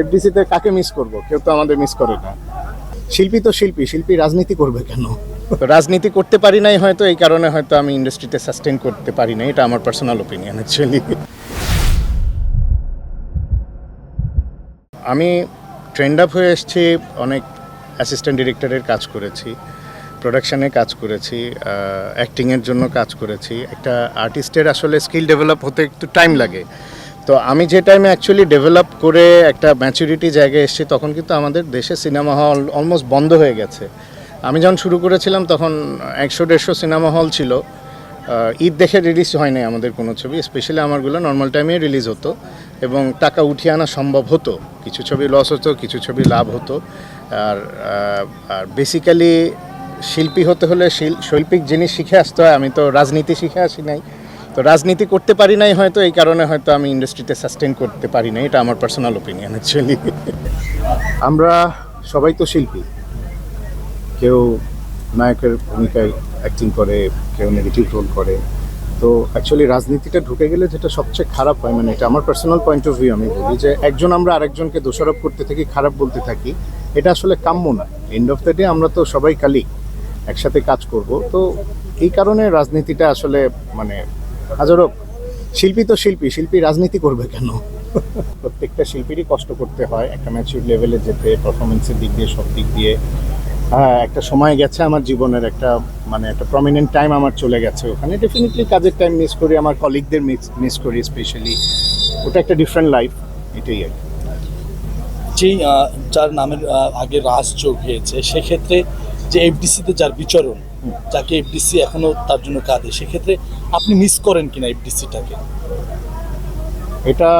এফডিসিতে কাকে মিস করব? কেউ তো আমাদের মিস করে না। শিল্পী তো শিল্পী শিল্পী রাজনীতি করবে কেন? রাজনীতি করতে পারি নাই হয়তো, এই কারণে হয়তো আমি ইন্ডাস্ট্রিতে সাস্টেন করতে পারি না এটা আমার পার্সোনাল ওপিনিয়ন অ্যাকচুয়ালি আমি ট্রেন্ড আপ হয়ে এসেছি, অনেক অ্যাসিস্ট্যান্ট ডিরেক্টরের কাজ করেছি প্রোডাকশানে কাজ করেছি অ্যাক্টিংয়ের জন্য কাজ করেছি। একটা আর্টিস্টের আসলে স্কিল ডেভেলপ হতে একটু টাইম লাগে। তো আমি যে টাইমে অ্যাকচুয়ালি ডেভেলপ করে একটা ম্যাচুরিটি জায়গায় এসেছি, তখন কিন্তু আমাদের দেশে সিনেমা হল অলমোস্ট বন্ধ হয়ে গেছে। আমি যখন শুরু করেছিলাম, তখন একশো দেড়শো সিনেমা হল ছিল ঈদ দেখে রিলিজ হয়নি আমাদের কোনো ছবি স্পেশালি আমারগুলো নর্মাল টাইমে রিলিজ হতো এবং টাকা উঠিয়ে আনা সম্ভব হতো। কিছু ছবি লস হতো, কিছু ছবি লাভ হতো। আর আর বেসিক্যালি শিল্পী হতে হলে শিল- শৈল্পিক জিনিস শিখে আসতে হয়। আমি তো রাজনীতি শিখে আসি নাই। তো রাজনীতি করতে পারি নাই হয়তো, এই কারণে হয়তো আমি ইন্ডাস্ট্রিতে সাস্টেন করতে পারি না এটা আমার পার্সোনাল ওপিনিয়ন অ্যাকচুয়ালি আমরা সবাই তো শিল্পী। কেউ নায়কের ভূমিকায় অ্যাক্টিং করে, কেউ নেগেটিভ রোল করে। তো অ্যাকচুয়ালি রাজনীতিটা ঢুকে গেলে যেটা সবচেয়ে খারাপ হয় মানে এটা আমার পার্সোনাল পয়েন্ট অফ ভিউ আমি বলি যে, একজন আমরা আরেকজনকে দোষারোপ করতে থাকি, খারাপ বলতে থাকি, এটা আসলে কাম্য না। এন্ড অফ দ্য ডে আমরা তো সবাই কালি একসাথে কাজ করব। তো এই কারণে রাজনীতিটা আসলে মানে হাজারো শিল্পী তো শিল্পী শিল্পী রাজনীতি করবে কেন? প্রত্যেকটা শিল্পীরই কষ্ট করতে হয় একটা ম্যাচিউর লেভেলে যেতে পারফরমেন্সের দিক দিয়ে, সব দিক দিয়ে। হ্যাঁ একটা সময় গেছে আমার জীবনের, একটা মানে একটা প্রমিনেন্ট টাইম আমার চলে গেছে ওখানে। ডেফিনেটলি কাজের টাইম মিস করি, আমার কলিগদের মিস মিস করি স্পেশালি ওটা একটা ডিফারেন্ট লাইফ এটাই আর। যেই যার নামের আগে রাজ যোগ হয়েছে, সেক্ষেত্রে যে এফডিসিতে যার বিচরণ যাকে এফডিসি এখনও তার জন্য কাঁদে সেক্ষেত্রে আপনি মিস করেন কিনা এফডিসিটাকে এটা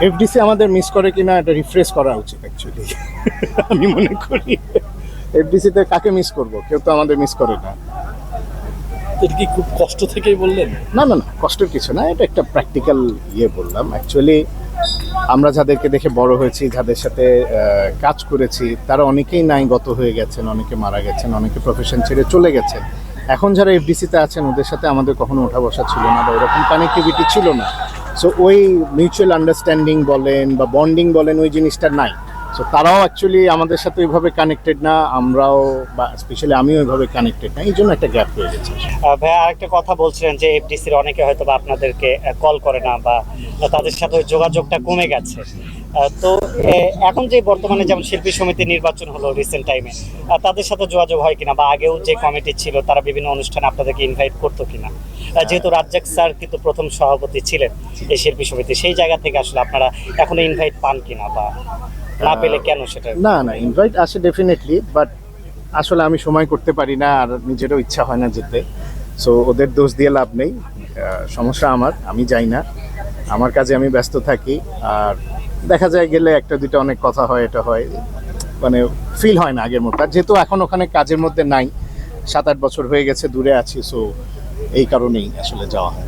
এফডিসি আমাদের মিস করে কিনা এটা রিফ্রেশ করা উচিত অ্যাকচুয়ালি আমি মনে করি এফডিসিতে কাকে মিস করব? কেউ তো আমাদের মিস করে না। এটা কি খুব কষ্ট থেকেই বললেন? না না না কষ্টের কিছু না এটা একটা প্র্যাকটিক্যাল ইয়ে বললাম। অ্যাকচুয়ালি আমরা যাদেরকে দেখে বড় হয়েছি, যাদের সাথে কাজ করেছি, তারা অনেকেই নাই গত হয়ে গেছেন, অনেকে মারা গেছেন, অনেকে প্রফেশন ছেড়ে চলে গেছেন। এখন যারা এফডিসিতে আছেন, ওদের সাথে আমাদের কখনো ওঠা বসা ছিল না বা ওরকম কানেক্টিভিটি ছিল না। সো ওই মিউচুয়াল আন্ডারস্ট্যান্ডিং বলেন বা বন্ডিং বলেন, ওই জিনিসটা নাই। সো তারাও অ্যাকচুয়ালি আমাদের সাথে ওইভাবে কানেক্টেড না, আমরাও বা স্পেশালি আমিও ওইভাবে কানেক্টেড না এই জন্য একটা গ্যাপ হয়ে গেছে। ভাইয়া, আরেকটা কথা বলছিলেন যে এফডিসির অনেকে হয়তো বা আপনাদেরকে কল করে না বা তাদের সাথে যোগাযোগটা কমে গেছে। তো এখন যে বর্তমানে যেমন শিল্পী সমিতি নির্বাচন হলো রিসেন্ট টাইমে তাদের সাথে যোগাযোগ হয় কিনা বা আগেও যে কমিটি ছিল, তারা বিভিন্ন অনুষ্ঠানে আপনাদেরকে ইনভাইট করতো কিনা? যেহেতু রাজ্জাক স্যার কিন্তু প্রথম সভাপতি ছিলেন এই শিল্পী সমিতি, সেই জায়গা থেকে আসলে আপনারা এখনও ইনভাইট পান কিনা বা না পেলে কেন সেটা? না না ইনভাইট আসে ডেফিনেটলি বাট আসলে আমি সময় করতে পারি না আর নিজেরও ইচ্ছা হয় না যেতে। সো ওদের দোষ দিয়ে লাভ নেই। সমস্যা আমার, আমি যাই না। আমার কাজে আমি ব্যস্ত থাকি, আর দেখা যায় গেলে একটা দুটো অনেক কথা হয়, এটা হয়। মানে ফিল হয় না আগের মতো। আর যেহেতু এখন ওখানে কাজের মধ্যে নাই, সাত আট বছর হয়ে গেছে দূরে আছি সো এই কারণেই আসলে যাওয়া হয়.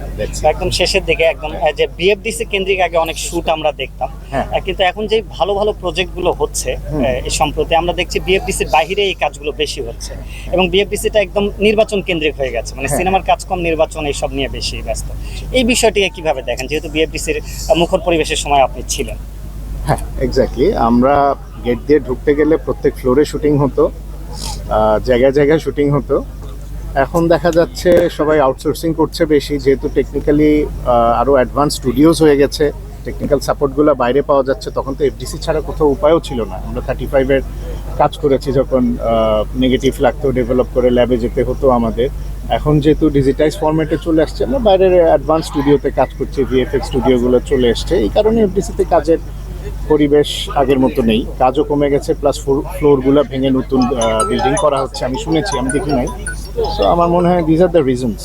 একদম শেষের দিকে একদম আহ, যে বিএফডিসি কেন্দ্রিক আগে অনেক শুট আমরা দেখতাম। হ্যাঁ। কিন্তু এখন যে ভালো ভালো প্রজেক্টগুলো হচ্ছে এই সম্প্রতি আমরা দেখছি বিএফডিসির বাইরে এই কাজগুলো বেশি হচ্ছে। এবং বিএফডিসিটা একদম নির্বাচন কেন্দ্রিক হয়ে গেছে। মানে হ্যাঁ। সিনেমার কাজ কম নির্বাচন এইসব নিয়ে বেশি ব্যস্ত। এই বিষয়টিকে কীভাবে দেখেন? যেহেতু বিএফডিসির মুখর পরিবেশের সময় আপনি ছিলেন। হ্যাঁ এক্স্যাক্টলি আমরা গেট দিয়ে ঢুকতে গেলে প্রত্যেক ফ্লোরে শুটিং হতো জায়গায় জায়গায় শুটিং হতো। এখন দেখা যাচ্ছে সবাই আউটসোর্সিং করছে বেশি, যেহেতু টেকনিক্যালি আরও অ্যাডভান্স স্টুডিওস হয়ে গেছে টেকনিক্যাল সাপোর্টগুলো বাইরে পাওয়া যাচ্ছে, তখন তো এফডিসি ছাড়া কোথাও উপায়ও ছিল না। আমরা থার্টি ফাইভের কাজ করেছি যখন নেগেটিভ লাগতো ডেভেলপ করে ল্যাবে যেতে হতো আমাদের। এখন যেহেতু ডিজিটাইজ ফরম্যাটে চলে আসছে, আমরা বাইরের অ্যাডভান্স স্টুডিওতে কাজ করছি ভিএফএক্স স্টুডিওগুলো চলে এসছে। এই কারণে এফডিসিতে কাজের পরিবেশ আগের মতো নেই। কাজও কমে গেছে প্লাস ফ্লোরগুলো ভেঙে নতুন বিল্ডিং করা হচ্ছে, আমি শুনেছি, আমি দেখি নাই। সো আমার মনে হয় দিজ আর দ্য রিজনস